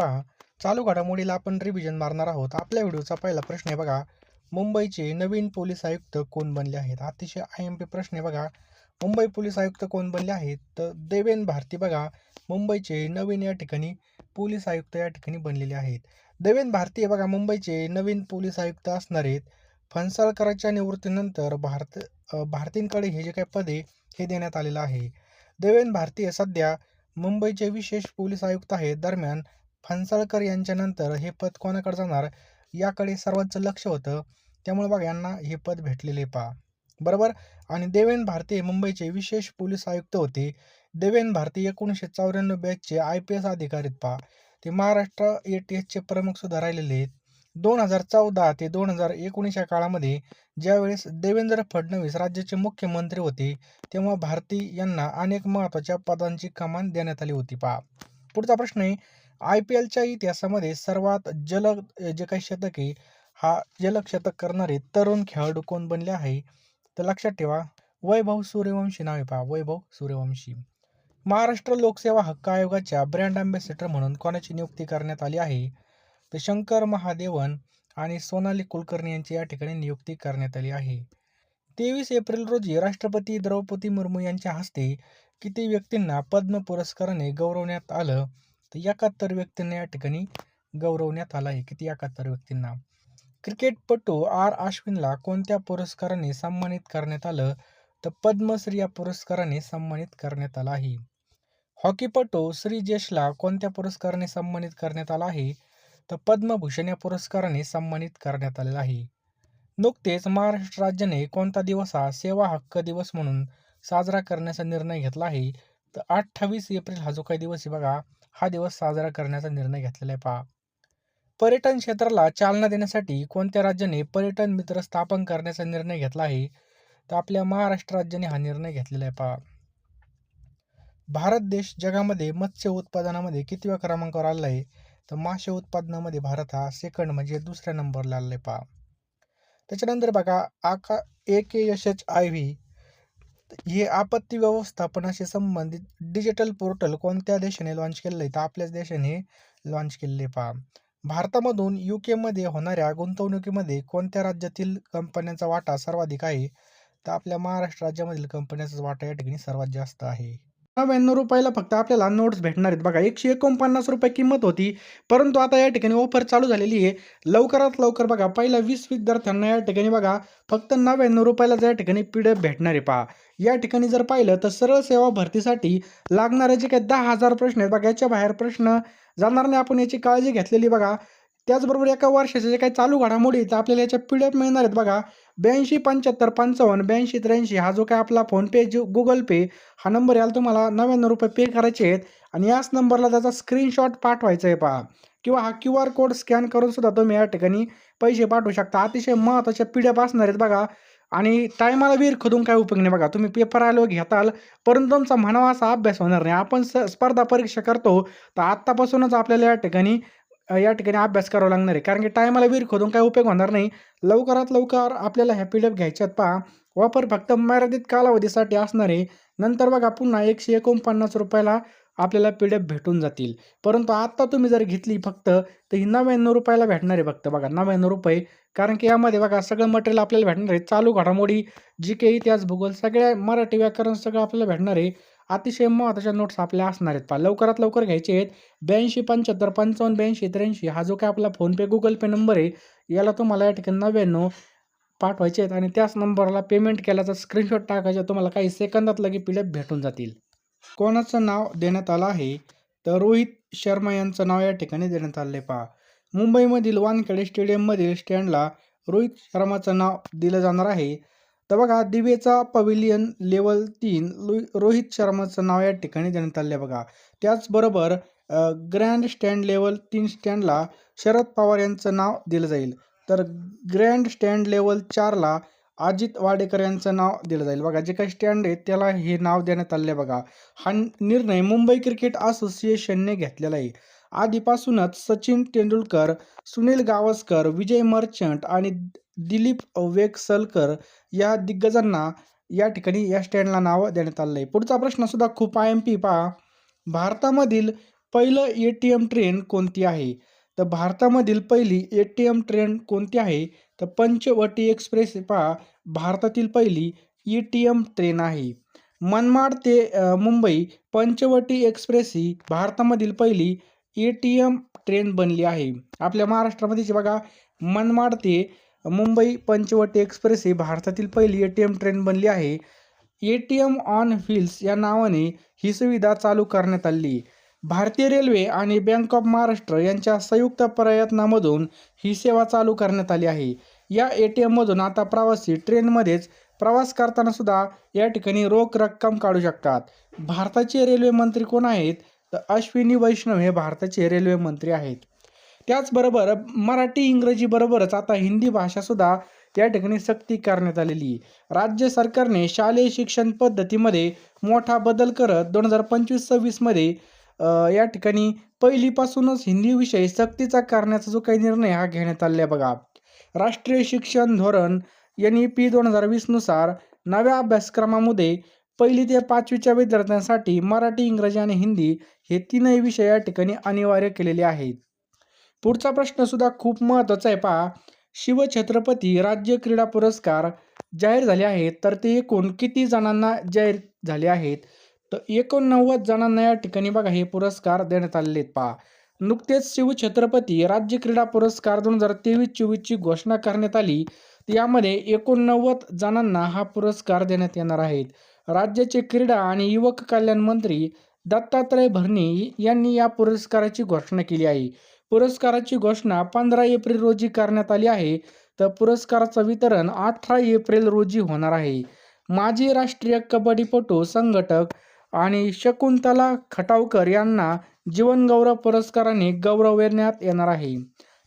पहा. चालू घडामोडीला आपण रिव्हिजन मारणार आहोत. आपल्या व्हिडिओचा पहिला प्रश्न आहे बघा. मुंबईचे नवीन पोलीस आयुक्त कोण बनले आहेत? अतिशय आय एम पी प्रश्न आहे बघा. मुंबई पोलीस आयुक्त कोण बनले आहेत? तर देवेन भारती बघा. मुंबईचे नवीन या ठिकाणी पोलीस आयुक्त या ठिकाणी बनलेले आहेत. देवेन भारती बघा मुंबईचे नवीन पोलीस आयुक्त असणार आहेत. फणसाळकरांच्या निवृत्तीनंतर भारत भारतींकडे हे जे काही पदे हे देण्यात आलेलं आहे. देवेन भारती सध्या मुंबईचे विशेष पोलीस आयुक्त आहेत. दरम्यान फणसाळकर यांच्यानंतर हे पद कोणाकडे जाणार? याकडे सर्वांचं लक्ष होतं. त्यामुळे बघा यांना हे पद भेटलेले पहा. बरोबर? आणि देवेन भारती मुंबईचे विशेष पोलीस आयुक्त होते. देवेन भारती एकोणीसशे चौऱ्याण्णव बॅचचे आय पी एस अधिकारी पहा. ते महाराष्ट्र ए टी एसचे प्रमुख सुद्धा राहिलेले आहेत. दोन हजार चौदा ते दोन हजार एकोणीस या काळामध्ये ज्यावेळेस देवेंद्र फडणवीस राज्याचे मुख्यमंत्री होते तेव्हा भारती यांना अनेक महत्त्वाच्या पदांची कमान देण्यात आली होती पहा. पुढचा प्रश्न आहे आय पी एलच्या इतिहासामध्ये सर्वात जलद जे काही शतक आहे हा जलद शतक करणारे तरुण खेळाडू कोण बनले आहे? तर लक्षात ठेवा वैभव सूर्यवंशी नावे पहा वैभव सूर्यवंशी. महाराष्ट्र लोकसेवा हक्क आयोगाच्या ब्रँड अँबॅसेडर म्हणून कोणाची नियुक्ती करण्यात आली आहे? तर शंकर महादेवन आणि सोनाली कुलकर्णी यांची या ठिकाणी नियुक्ती करण्यात आली आहे. तेवीस एप्रिल रोजी राष्ट्रपती द्रौपदी मुर्मू यांच्या हस्ते किती व्यक्तींना पद्म पुरस्काराने गौरवण्यात आलं? तर एकाहत्तर व्यक्तींना या ठिकाणी गौरवण्यात आला आहे किती एकाहत्तर व्यक्तींना. क्रिकेटपटू आर. अश्विनला कोणत्या पुरस्काराने सन्मानित करण्यात आलं? तर पद्मश्री या पुरस्काराने सन्मानित करण्यात आला आहे. हॉकीपटू श्री जेशला कोणत्या पुरस्काराने सन्मानित करण्यात आला आहे? तर पद्मभूषण या पुरस्काराने सन्मानित करण्यात आलेला आहे. नुकतेच महाराष्ट्र राज्याने कोणता दिवस हा सेवा हक्क दिवस म्हणून साजरा करण्याचा निर्णय घेतला आहे? तर अठ्ठावीस एप्रिल हा जो काही दिवस आहे बघा हा दिवस साजरा करण्याचा निर्णय घेतलेला आहे पहा. पर्यटन क्षेत्राला चालना देण्यासाठी कोणत्या राज्याने पर्यटन मित्र स्थापन करण्याचा निर्णय घेतला आहे तर आपल्या महाराष्ट्र राज्याने हा निर्णय घेतलेला आहे पहा. भारत देश जगामध्ये मत्स्य उत्पादनामध्ये कितव्या क्रमांकावर आलेला आहे तर मासे उत्पादनामध्ये भारत हा सेकंड म्हणजे दुसऱ्या नंबरला आलेला आहे पहा. त्याच्यानंतर बघा आका A K S H I V हे आपत्ती व्यवस्थापनाशी संबंधित डिजिटल पोर्टल कोणत्या देशाने लॉन्च केलेलं आहे? तर आपल्याच देशाने लॉन्च केलेले पहा. भारतामधून यू केमध्ये होणाऱ्या गुंतवणुकीमध्ये कोणत्या राज्यातील कंपन्यांचा वाटा सर्वाधिक आहे? तर आपल्या महाराष्ट्र राज्यामधील कंपन्यांचा वाटा या ठिकाणी सर्वात जास्त आहे. नव्याण्णव रुपयाला फक्त आपल्याला नोट्स भेटणार आहेत. बघा एकशे एकोणपन्नास रुपये किंमत होती. परंतु आता या ठिकाणी ऑफर चालू झालेली आहे. लवकरात लवकर बघा पहिल्या वीस विद्यार्थ्यांना या ठिकाणी बघा फक्त नव्याण्णव रुपयाला या ठिकाणी पी डी एफ भेटणार आहे पहा. या ठिकाणी जर पाहिलं तर सरळ सेवा भरतीसाठी लागणारे जे काही दहा हजार प्रश्न आहेत बघा याच्या बाहेर प्रश्न जाणार नाही. आपण याची काळजी घेतलेली बघा. त्याचबरोबर एका वर्षाच्या जे काही चालू घडामोडी आहेत, तर आपल्याला याच्या पी डी एफ मिळणार आहेत बघा. ब्याऐंशी पंच्याहत्तर पंचावन्न ब्याऐंशी त्र्याऐंशी हा जो काय आपला फोनपे जो गुगल पे हा नंबर याला तुम्हाला नव्याण्णव रुपये पे करायचे आहेत. आणि याच नंबरला त्याचा स्क्रीनशॉट पाठवायचा आहे पहा. किंवा हा क्यू आर कोड स्कॅन करून सुद्धा तुम्ही या ठिकाणी पैसे पाठवू शकता. अतिशय महत्त्वाच्या पी डी एफ असणार आहेत बघा. आणि टायमाला विहीर खोदून काय उपयोग नाही बघा. तुम्ही पेपर आलो घेताल परंतु तुमचा म्हणावा असा अभ्यास होणार नाही. आपण स स्पर्धा परीक्षा करतो तर आत्तापासूनच आपल्याला या ठिकाणी या ठिकाणी अभ्यास करावा लागणार आहे. कारण की टायमाला विहीर खोदून काय उपयोग होणार नाही. लवकरात लवकर आपल्याला ह्या पी डी एफ घ्यायच्यात पहा. वापर फक्त मर्यादित कालावधीसाठी असणार आहे. नंतर बघा पुन्हा एकशे एकोणपन्नास रुपयाला आपल्याला पी डी एफ भेटून जातील. परंतु आत्ता तुम्ही जर घेतली फक्त तर ही नव्याण्णव रुपयाला भेटणार आहे फक्त बघा नव्याण्णव रुपये. कारण की यामध्ये बघा सगळं मटेरियल आपल्याला भेटणार आहे. चालू घडामोडी जी के इतिहास भूगोल सगळ्या मराठी व्याकरण सगळं आपल्याला भेटणार आहे. अतिशय महत्त्वाच्या नोट्स आपल्या असणार आहेत पहा. लवकरात लवकर घ्यायचे आहेत. ब्याऐंशी पंच्याहत्तर पंचावन्न ब्याऐंशी त्र्याऐंशी. हा जो काय आपला फोनपे गुगल पे नंबर आहे याला तुम्हाला या ठिकाणी नव्याण्णव पाठवायचे आहेत आणि त्याच नंबरला पेमेंट केल्याचा स्क्रीनशॉट टाकायचा तुम्हाला काही सेकंदात लगे पी भेटून जातील. कोणाचं नाव देण्यात आलं आहे? तर रोहित शर्मा यांचं नाव या ठिकाणी देण्यात आलं आहे पहा. मुंबईमधील वानखेडे स्टेडियममधील स्टँडला रोहित शर्माचं नाव दिलं जाणार आहे. तर बघा दिवेचा पविलियन लेवल तीन रोहित शर्माचं नाव या ठिकाणी देण्यात आलं आहे बघा. त्याचबरोबर ग्रँड स्टँड लेवल तीन स्टँडला शरद पवार यांचं नाव दिलं जाईल. तर ग्रँड स्टँड लेवल चारला अजित वाडेकर यांचं नाव दिलं जाईल. बघा जे काही स्टँड आहे त्याला हे नाव देण्यात आले बघा. हा निर्णय मुंबई क्रिकेट असोसिएशनने घेतलेला आहे. आधीपासूनच सचिन तेंडुलकर सुनील गावस्कर विजय मर्चंट आणि दिलीप वेकसलकर या दिग्गजांना या ठिकाणी या स्टँडला नाव देण्यात आलं आहे. पुढचा प्रश्न सुद्धा खूप आय एम पी पहा. भारतामधील पहिलं ए टी एम ट्रेन कोणती आहे? तर भारतामधील पहिली ए टी एम ट्रेन कोणती आहे? तर पंचवटी एक्सप्रेस पहा. भारतातील पहिली ई टी एम ट्रेन आहे. मनमाड ते मुंबई पंचवटी एक्सप्रेस ही भारतामधील पहिली ए टी एम ट्रेन बनली आहे. आपल्या महाराष्ट्रामध्येच बघा मनमाड ते मुंबई पंचवटी एक्सप्रेस ही भारतातील पहिली ए टी एम ट्रेन बनली आहे. A T M on wheels या नावाने ही सुविधा चालू करण्यात आली. भारतीय रेल्वे आणि बँक ऑफ महाराष्ट्र यांच्या संयुक्त प्रयत्नामधून ही सेवा चालू करण्यात आली आहे. या ए टी एममधून आता प्रवासी ट्रेनमध्येच प्रवास करताना सुद्धा या ठिकाणी रोख रक्कम काढू शकतात. भारताचे रेल्वे मंत्री कोण आहेत? तर अश्विनी वैष्णव हे भारताचे रेल्वे मंत्री आहेत त्याचबरोबर मराठी इंग्रजी बरोबरच आता हिंदी भाषासुद्धा या ठिकाणी सक्ती करण्यात आलेली आहे. राज्य सरकारने शालेय शिक्षण पद्धतीमध्ये मोठा बदल करत दोन हजार पंचवीस सव्वीसमध्ये या ठिकाणी पहिलीपासूनच हिंदी विषय सक्तीचा करण्याचा जो काही निर्णय हा घेण्यात आलेला आहे बघा राष्ट्रीय शिक्षण धोरण एन ई पी दोन हजार वीसनुसार नव्या अभ्यासक्रमामध्ये पहिली ते पाचवीच्या विद्यार्थ्यांसाठी मराठी इंग्रजी आणि हिंदी हे तीनही विषय या ठिकाणी अनिवार्य केलेले आहेत. पुढचा प्रश्न सुद्धा खूप महत्त्वाचा आहे पहा. शिवछत्रपती राज्य क्रीडा पुरस्कार जाहीर झाले आहेत तर ते एकूण किती जणांना जाहीर झाले आहेत? तर एकोणनव्वद जणांना या ठिकाणी बघा हे पुरस्कार देण्यात आलेले आहेत पहा. नुकतेच शिवछत्रपती राज्य क्रीडा पुरस्कार दोन हजार तेवीस चोवीसची घोषणा करण्यात आली. यामध्ये एकोणनव्वद जणांना हा पुरस्कार देण्यात येणार आहेत राज्याचे क्रीडा आणि युवक कल्याण मंत्री दत्तात्रय भरणे यांनी या पुरस्काराची घोषणा केली आहे. पुरस्काराची घोषणा पंधरा एप्रिल रोजी करण्यात आली आहे. तर पुरस्काराचं वितरण अठरा एप्रिल रोजी होणार आहे. माजी राष्ट्रीय कबड्डीपटू संघटक आणि शकुंतला खटावकर यांना जीवनगौरव पुरस्काराने गौरवण्यात येणार आहे.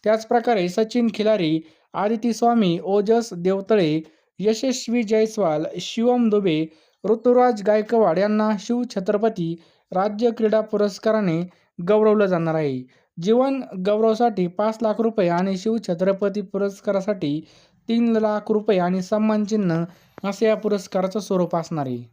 त्याचप्रकारे सचिन खिलारी आदिती स्वामी ओजस देवतळे यशस्वी जयस्वाल शिवम दुबे ऋतुराज गायकवाड यांना शिवछत्रपती राज्य क्रीडा पुरस्काराने गौरवलं जाणार आहे. जीवन गौरवसाठी पाच लाख रुपये आणि शिवछत्रपती पुरस्कारासाठी तीन लाख रुपये आणि सन्मानचिन्ह असे या पुरस्काराचं स्वरूप असणार आहे.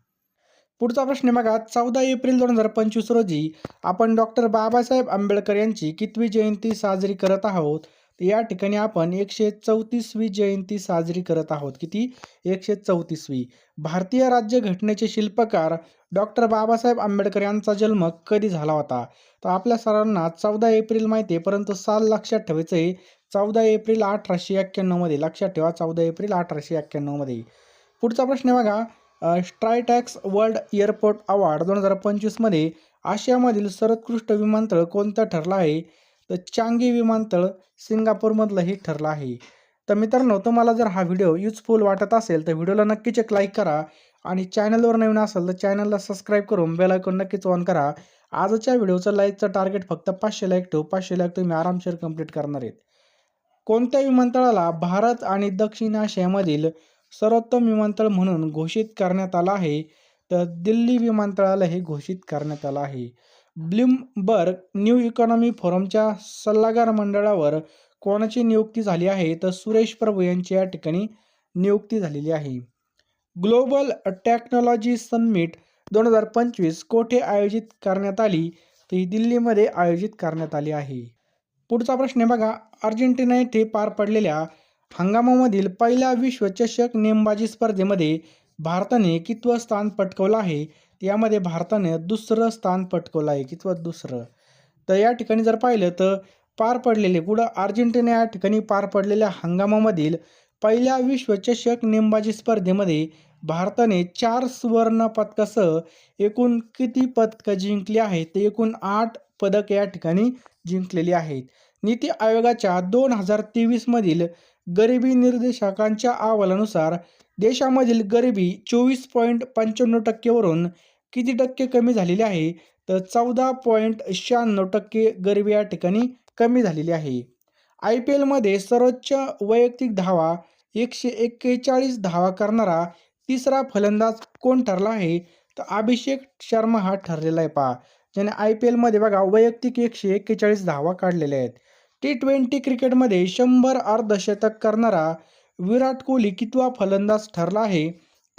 पुढचा प्रश्न बघा चौदा एप्रिल दोन हजार पंचवीस रोजी आपण डॉक्टर बाबासाहेब आंबेडकर यांची कितवी जयंती साजरी करत आहोत? या ठिकाणी आपण एकशे चौतीसवी जयंती साजरी करत आहोत. किती? एकशे चौतीसवी. भारतीय राज्यघटनेचे शिल्पकार डॉक्टर बाबासाहेब आंबेडकर यांचा जन्म कधी झाला होता? तर आपल्या सर्वांना चौदा एप्रिल माहिती आहे परंतु साल लक्षात ठेवायचं आहे चौदा एप्रिल अठराशे एक्क्याण्णवमध्ये लक्षात ठेवा चौदा एप्रिल अठराशे एक्क्याण्णवमध्ये पुढचा प्रश्न बघा स्ट्रायटॅक्स वर्ल्ड एअरपोर्ट अवॉर्ड दोन हजार पंचवीसमध्ये आशियामधील सर्वोत्कृष्ट विमानतळ कोणता ठरला आहे? तर चांगी विमानतळ सिंगापूरमधलं हे ठरलं आहे. तर मित्रांनो तुम्हाला जर हा व्हिडिओ युजफुल वाटत असेल तर व्हिडिओला नक्कीच एक लाईक करा आणि चॅनलवर नवीन असेल तर चॅनलला सबस्क्राईब करून बेल आयकॉन नक्कीच ऑन करा. आजच्या व्हिडिओचं लाईकचं टार्गेट फक्त पाचशे लाईक ठेवू पाचशे लाईक तुम्ही आरामशीर कंप्लीट करणार आहेत. कोणत्या विमानतळाला भारत आणि दक्षिण आशियामधील सर्वोत्तम विमानतळ म्हणून घोषित करण्यात आलं आहे? तर दिल्ली विमानतळाला हे घोषित करण्यात आलं आहे. ब्लूमबर्ग न्यू इकॉनॉमी फोरमच्या सल्लागार मंडळावर कोणाची नियुक्ती झाली आहे? तर सुरेश प्रभू यांची या ठिकाणी नियुक्ती झालेली आहे. ग्लोबल टेक्नॉलॉजी समिट दोन हजार पंचवीस कोठे आयोजित करण्यात आली? तर ही दिल्लीमध्ये आयोजित करण्यात आली आहे. पुढचा प्रश्न आहे बघा. अर्जेंटिना येथे पार पडलेल्या हंगामामधील पहिल्या विश्वचषक नेमबाजी स्पर्धेमध्ये भारताने कितवं स्थान पटकवलं आहे? यामध्ये भारताने दुसरं स्थान पटकवलं आहे किंवा दुसरं. तर या ठिकाणी जर पाहिलं तर पार पडलेले कुठं अर्जेंटिना या ठिकाणी पार पडलेल्या हंगामामधील पहिल्या विश्वचषक नेमबाजी स्पर्धेमध्ये भारताने चार सुवर्ण पदकासह एकूण किती पदकं जिंकली आहेत? ते एकूण आठ पदक या ठिकाणी जिंकलेली आहेत. नीती आयोगाच्या दोन हजार तेवीसमधील गरिबी निर्देशकांच्या अहवालानुसार देशामधील गरिबी चोवीस पॉईंट पंच्याण्णव टक्केवरून किती टक्के कमी झालेली आहे? तर चौदा पॉईंट शहाण्णव टक्के गरिबी या ठिकाणी कमी झालेली आहे. आय पी एलमध्ये सर्वोच्च वैयक्तिक धावा एकशे एक्केचाळीस धावा करणारा तिसरा फलंदाज कोण ठरला आहे? तर अभिषेक शर्मा हा ठरलेला आहे पहा. ज्याने आय पी एलमध्ये बघा वैयक्तिक एकशे एक्केचाळीस धावा काढलेल्या आहेत. टी ट्वेंटी क्रिकेटमध्ये शंभर अर्धशतक करणारा विराट कोहली कितवा फलंदाज ठरला आहे?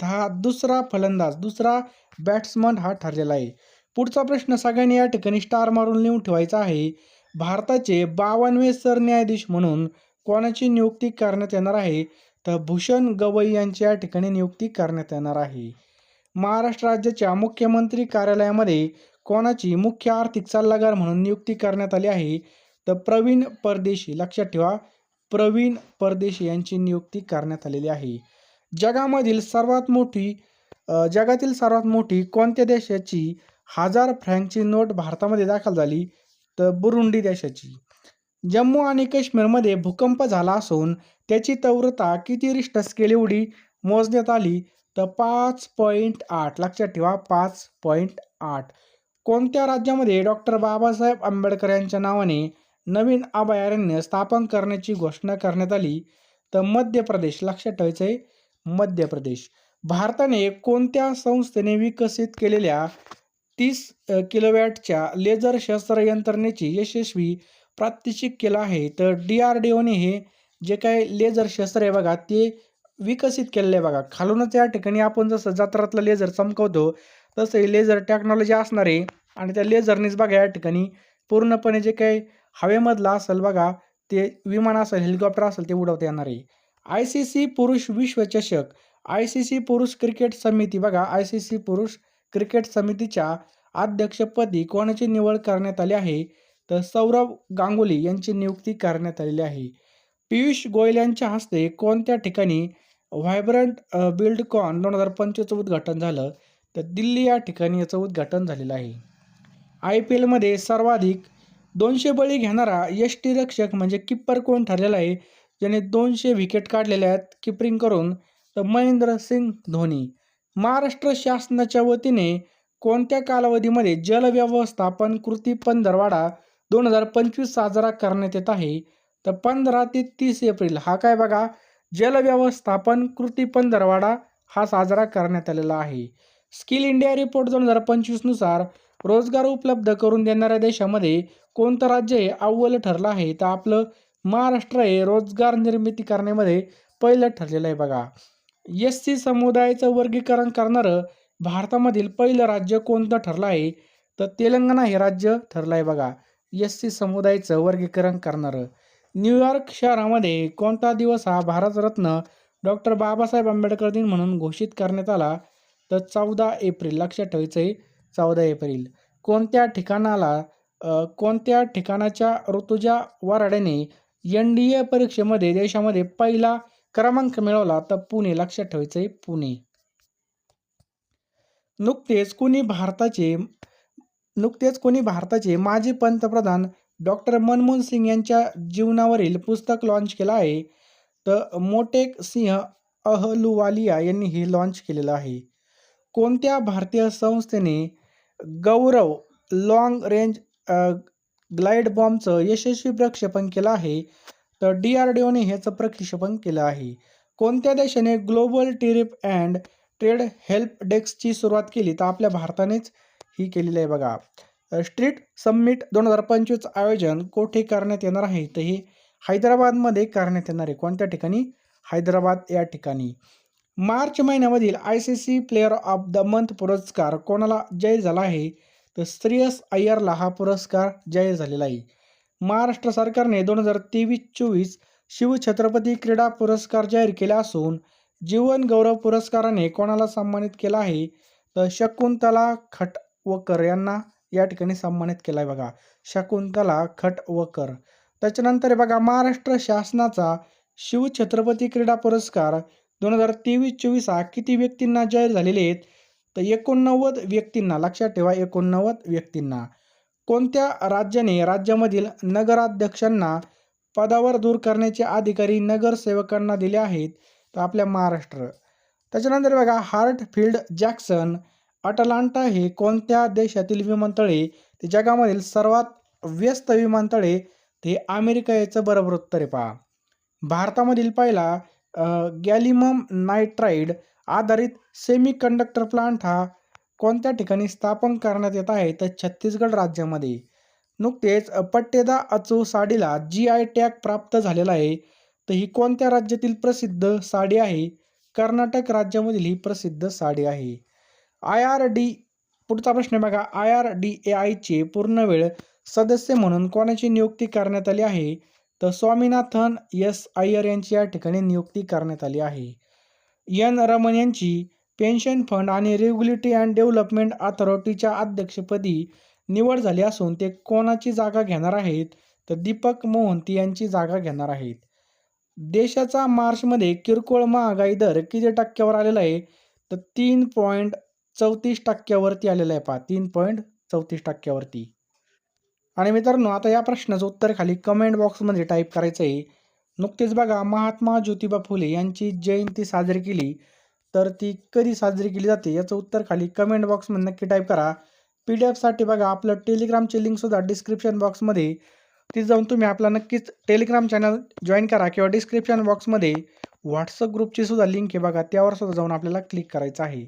हा दुसरा फलंदाज दुसरा बॅट्समन हा ठरलेला आहे. पुढचा प्रश्न सगळ्यांनी या ठिकाणी स्टार मारून लिहून ठेवायचा आहे. भारताचे बावनवे सरन्यायाधीश म्हणून कोणाची नियुक्ती करण्यात येणार आहे? तर भूषण गवई यांची या ठिकाणी नियुक्ती करण्यात येणार आहे. महाराष्ट्र राज्याच्या मुख्यमंत्री कार्यालयामध्ये कोणाची मुख्य आर्थिक सल्लागार म्हणून नियुक्ती करण्यात आली आहे? तर प्रवीण परदेशी लक्षात ठेवा प्रवीण परदेशी यांची नियुक्ती करण्यात आलेली आहे. जगामधील सर्वात मोठी जगातील सर्वात मोठी कोणत्या देशाची हजार फ्रँकची नोट भारतामध्ये दाखल झाली तर बुरुंडी देशाची? जम्मू आणि काश्मीरमध्ये भूकंप झाला असून त्याची तीव्रता किती रिश्टर स्केल एवढी मोजण्यात आली तर पाच पॉईंट आठ. लक्षात ठेवा पाच पॉईंट आठ. कोणत्या राज्यामध्ये डॉक्टर बाबासाहेब आंबेडकर यांच्या नावाने नवीन अभयारण्य स्थापन करण्याची घोषणा करण्यात आली? तर मध्य प्रदेश. लक्षात ठेवायचं आहे मध्य प्रदेश. भारताने कोणत्या संस्थेने विकसित केलेल्या तीस किलोवॅटच्या लेझर शस्त्र यंत्रणेची यशस्वी प्रात्यक्षिक केलं आहे? तर डी आर डी ओने हे जे काय लेझर शस्त्र आहे बघा ते विकसित केलेलं आहे बघा. खालूनच या ठिकाणी आपण जसं जत्रातलं लेझर चमकवतो तसं हे लेझर टेक्नॉलॉजी असणार आहे. आणि त्या लेझरनेच बघा या ठिकाणी पूर्णपणे जे काही हवेमधलं असेल बघा ते विमान असेल हेलिकॉप्टर असेल ते उडवता येणार आहे. आय सी सी पुरुष विश्वचषक आय सी सी पुरुष क्रिकेट समिती. बघा आय सी सी पुरुष क्रिकेट समितीच्या अध्यक्षपदी कोणाची निवड करण्यात आली आहे? तर सौरभ गांगुली यांची नियुक्ती करण्यात आलेली आहे. पियुष गोयल यांच्या हस्ते कोणत्या ठिकाणी व्हायब्रंट बिल्डकॉन दोन हजार पंचवीसचं उद्घाटन झालं? तर दिल्ली या ठिकाणी याचं उद्घाटन झालेलं आहे. आय पी एलमध्ये सर्वाधिक दोनशे बळी घेणारा यष्टीरक्षक म्हणजे किप्पर कोण ठरलेला आहे? ज्याने दोनशे विकेट काढलेल्या आहेत किपरिंग करून तर महेंद्र सिंग धोनी. महाराष्ट्र शासनाच्या वतीने कोणत्या कालावधीमध्ये जलव्यवस्थापन कृती पंधरवाडा दोन हजार पंचवीस साजरा करण्यात येत आहे? तर पंधरा ते तीस एप्रिल हा काय बघा? जलव्यवस्थापन कृती पंधरवाडा हा साजरा करण्यात आलेला आहे. स्किल इंडिया रिपोर्ट दोन हजार पंचवीसनुसार रोजगार उपलब्ध करून देणाऱ्या देशामध्ये कोणतं राज्य हे अव्वल ठरलं आहे? तर आपलं महाराष्ट्र हे रोजगार निर्मिती करण्यामध्ये पहिलं ठरलेलं आहे बघा. एस सी समुदायाचं वर्गीकरण करणारं भारतामधील पहिलं राज्य कोणतं ठरलं आहे? तर तेलंगणा हे राज्य ठरलं आहे बघा. एस सी समुदायाचं वर्गीकरण करणारं. न्यूयॉर्क शहरामध्ये कोणता दिवस हा भारतरत्न डॉक्टर बाबासाहेब आंबेडकर दिन म्हणून घोषित करण्यात आला? तर चौदा एप्रिल लक्षात ठेवायचं आहे चौदा एप्रिल. कोणत्या ठिकाणाला कोणत्या ठिकाणाच्या ऋतुजा वराड्याने एन डी ए परीक्षेमध्ये देशामध्ये पहिला क्रमांक मिळवला तर पुणे. लक्षात ठेवायचं आहे पुणे. नुकतेच कुणी भारताचे नुकतेच कोणी भारताचे माजी पंतप्रधान डॉक्टर मनमोहन सिंग यांच्या जीवनावरील पुस्तक लॉन्च केलं आहे. तर मोटेक सिंह अहलुवालिया यांनी हे लॉन्च केलेलं आहे. कोणत्या भारतीय संस्थेने गौरव लाँग रेंज ग्लाइड बॉम्बचं यशस्वी प्रक्षेपण केलं आहे तर डी आर डी ओने ह्याचं प्रक्षेपण केलं आहे. कोणत्या देशाने global trip and trade help डेस्कची सुरुवात केली? तर आपल्या भारतानेच ही केलेली आहे बघा. स्ट्रीट समिट दोन हजार पंचवीस आयोजन कोठे करण्यात येणार आहे? तर हे हैदराबादमध्ये करण्यात येणार आहे. कोणत्या ठिकाणी? हैदराबाद या ठिकाणी. March महिन्यामधील I C C player of the month पुरस्कार कोणाला जाहीर झाला आहे? तर श्रेयस अय्यरला हा पुरस्कार जाहीर झालेला आहे. महाराष्ट्र सरकारने दोन हजार तेवीस चोवीस शिवछत्रपती क्रीडा पुरस्कार जाहीर केला असून जीवन गौरव पुरस्काराने कोणाला सन्मानित केला आहे? तर शकुंतला खटवकर यांना या ठिकाणी सन्मानित केला आहे बघा. शकुंतला खटवकर. त्याच्यानंतर बघा महाराष्ट्र शासनाचा शिवछत्रपती क्रीडा पुरस्कार दोन हजार तेवीस चोवीस हा किती व्यक्तींना जाहीर झालेले आहेत? तर एकोणनव्वद व्यक्तींना लक्षात ठेवा एकोणनव्वद व्यक्तींना. कोणत्या राज्याने राज्यामधील नगराध्यक्षांना पदावर दूर करण्याचे अधिकारी नगरसेवकांना दिले आहेत? तर आपल्या महाराष्ट्र. त्याच्यानंतर बघा हार्टफिल्ड जॅक्सन अटलांटा हे कोणत्या देशातील विमानतळे? ते जगामधील सर्वात व्यस्त विमानतळे ते अमेरिका याचं बरोबर उत्तर आहे पहा. भारतामधील पहिला गॅलिमम नायट्राईड आधारित सेमी कंडक्टर प्लांट हा कोणत्या ठिकाणी स्थापन करण्यात येत आहे तर छत्तीसगड राज्यामध्ये. नुकतेच पट्टेदा अचू साडीला जी आय टॅग प्राप्त झालेला आहे. तर ही कोणत्या राज्यातील प्रसिद्ध साडी आहे? कर्नाटक राज्यामधील ही प्रसिद्ध साडी आहे. आय आर डी पुढचा प्रश्न बघा. आय आर डी ए आयचे पूर्णवेळ सदस्य म्हणून कोणाची नियुक्ती करण्यात आली आहे? तर स्वामीनाथन एस आयर यांची या ठिकाणी नियुक्ती करण्यात आली आहे. एन रमन यांची पेन्शन फंड आणि रेग्युलेटरी अँड डेव्हलपमेंट अथॉरिटीच्या अध्यक्षपदी निवड झाली असून ते कोणाची जागा घेणार आहेत? तर दीपक मोहंती यांची जागा घेणार आहेत. देशाचा मार्चमध्ये किरकोळ महागाई दर किती टक्क्यावर आलेला आहे? तर तीन पॉईंट चौतीस टक्क्यावरती आलेला आहे पहा. तीन पॉईंट चौतीस टक्क्यावरती. आणि मित्रांनो आता या प्रश्नाचं उत्तर खाली कमेंट बॉक्समध्ये टाईप करायचं आहे. नुकतेच बघा महात्मा ज्योतिबा फुले यांची जयंती साजरी केली तर ती कधी साजरी केली जाते याचं उत्तर खाली कमेंट बॉक्समध्ये नक्की टाईप करा. पी डी एफसाठी बघा आपलं टेलिग्रामची लिंकसुद्धा डिस्क्रिप्शन बॉक्समध्ये तिथे जाऊन तुम्ही आपला नक्कीच टेलिग्राम चॅनल जॉईन करा किंवा डिस्क्रिप्शन बॉक्समध्ये व्हॉट्सअप ग्रुपची सुद्धा लिंक आहे बघा त्यावर सुद्धा जाऊन आपल्याला क्लिक करायचं आहे.